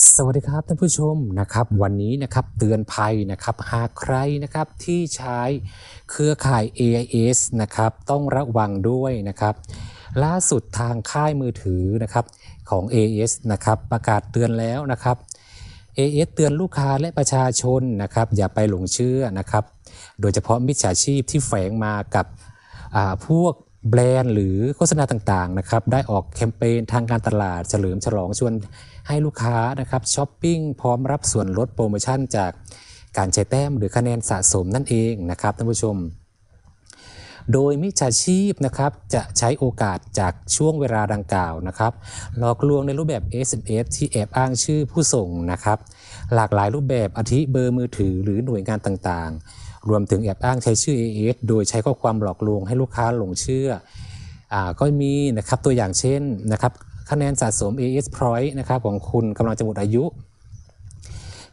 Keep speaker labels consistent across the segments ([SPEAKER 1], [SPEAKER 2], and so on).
[SPEAKER 1] สวัสดีครับท่านผู้ชมนะครับ วันนี้นะครับเตือนภัยนะครับ หากใครนะครับที่ใช้เครือข่าย AIS นะครับ ต้องระวังด้วยนะครับ ล่าสุดทางค่ายมือถือนะครับของ AIS นะครับ ประกาศเตือนแล้วนะครับ AIS เตือนลูกค้าและประชาชนนะครับ อย่าไปหลงเชื่อนะครับ โดยเฉพาะมิจฉาชีพที่แฝงมากับอ่าพวก แบรนด์หรือโฆษณาต่างๆนะครับได้ออกแคมเปญทางการตลาดเฉลิมฉลองชวนให้ลูกค้านะครับช้อปปิ้งพร้อมรับส่วนลดโปรโมชั่นจากการใช้แต้มหรือคะแนนสะสมนั่นเองนะครับท่านผู้ชม โดยมิจฉาชีพนะครับจะใช้โอกาสจากช่วงเวลาดังกล่าวนะครับหลอกลวงในรูปแบบ SMS ที่แอบอ้างชื่อผู้ส่งนะครับ หลากหลายรูปแบบอาทิเบอร์มือถือหรือหน่วยงานต่างๆ รวมถึงแอบอ้างใช้ชื่อ AS โดยใช้ข้อความหลอกลวงให้ลูกค้าหลงเชื่ออก็มีนะครับตัวอย่างเช่นนะครับคะแนนสะสม AS Point นะครับของคุณกำลังจะหมดอายุ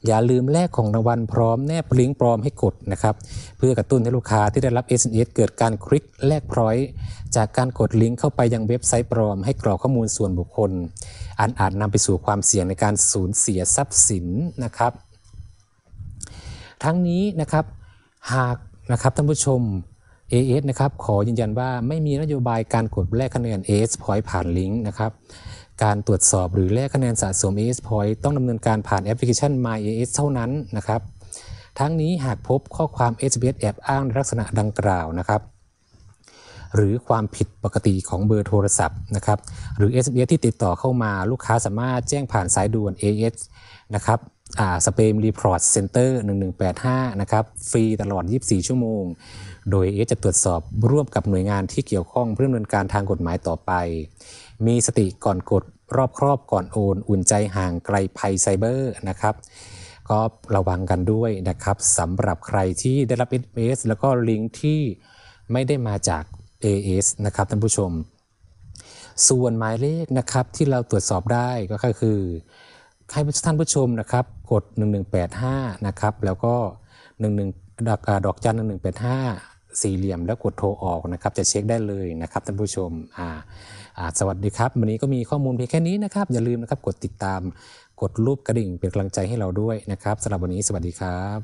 [SPEAKER 1] อย่าลืมแลกของรางวัลพร้อมแนบลิงก์ปลอมให้กดนะครับเพื่อกระตุ้นให้ลูกค้าที่ได้รับ SMS เกิดการคลิกแลกพร้อยจากการกดลิงก์เข้าไปยังเว็บไซต์ปลอมให้กรอกข้อมูลส่วนบุคคล อันอาจนำไปสู่ความเสี่ยงในการสูญเสียทรัพย์สินนะครับทั้งนี้นะครับ หากนะครับท่านผู้ชม AS นะครับขอยืนยันว่าไม่มีนโยบายการกดแลกคะแนน AS Point ผ่านลิงก์นะครับการตรวจสอบหรือแลกคะแนนสะสม AS Point ต้องดำเนินการผ่านแอปพลิเคชัน My AS เท่านั้นนะครับทั้งนี้หากพบข้อความ SMS แอบอ้างลักษณะดังกล่าวนะครับหรือความผิดปกติของเบอร์โทรศัพท์นะครับหรือ SMS ที่ติดต่อเข้ามาลูกค้าสามารถแจ้งผ่านสายด่วน AS นะครับ สเปมรีพอร์ตเซ็นเตอร์1185 นะครับ ฟรีตลอด 24 ชั่วโมง โดย AS จะตรวจสอบร่วมกับหน่วยงานที่เกี่ยวข้องเพื่อดำเนินการทางกฎหมายต่อไป มีสติก่อนกดรอบครอบก่อนโอน อุ่นใจห่างไกลภัยไซเบอร์นะครับ ก็ระวังกันด้วยนะครับสำหรับใครที่ได้รับ SMS แล้วก็ลิงก์ที่ไม่ได้มาจาก AS นะครับท่านผู้ชม ส่วนหมายเลขนะครับที่เราตรวจสอบได้ก็คือ ให้ท่านผู้ชมนะครับกด 1185 นะครับ แล้วก็ 11ดอกดอกจัน1185 สี่เหลี่ยมแล้วกดโทรออกนะครับ จะเช็คได้เลยนะครับท่านผู้ชมอ่าสวัสดีครับ วันนี้ก็มีข้อมูลเพียงแค่นี้นะครับ อย่าลืมนะครับกดติดตามกดรูปกระดิ่งเป็นกำลังใจให้เราด้วยนะครับสำหรับวันนี้สวัสดีครับ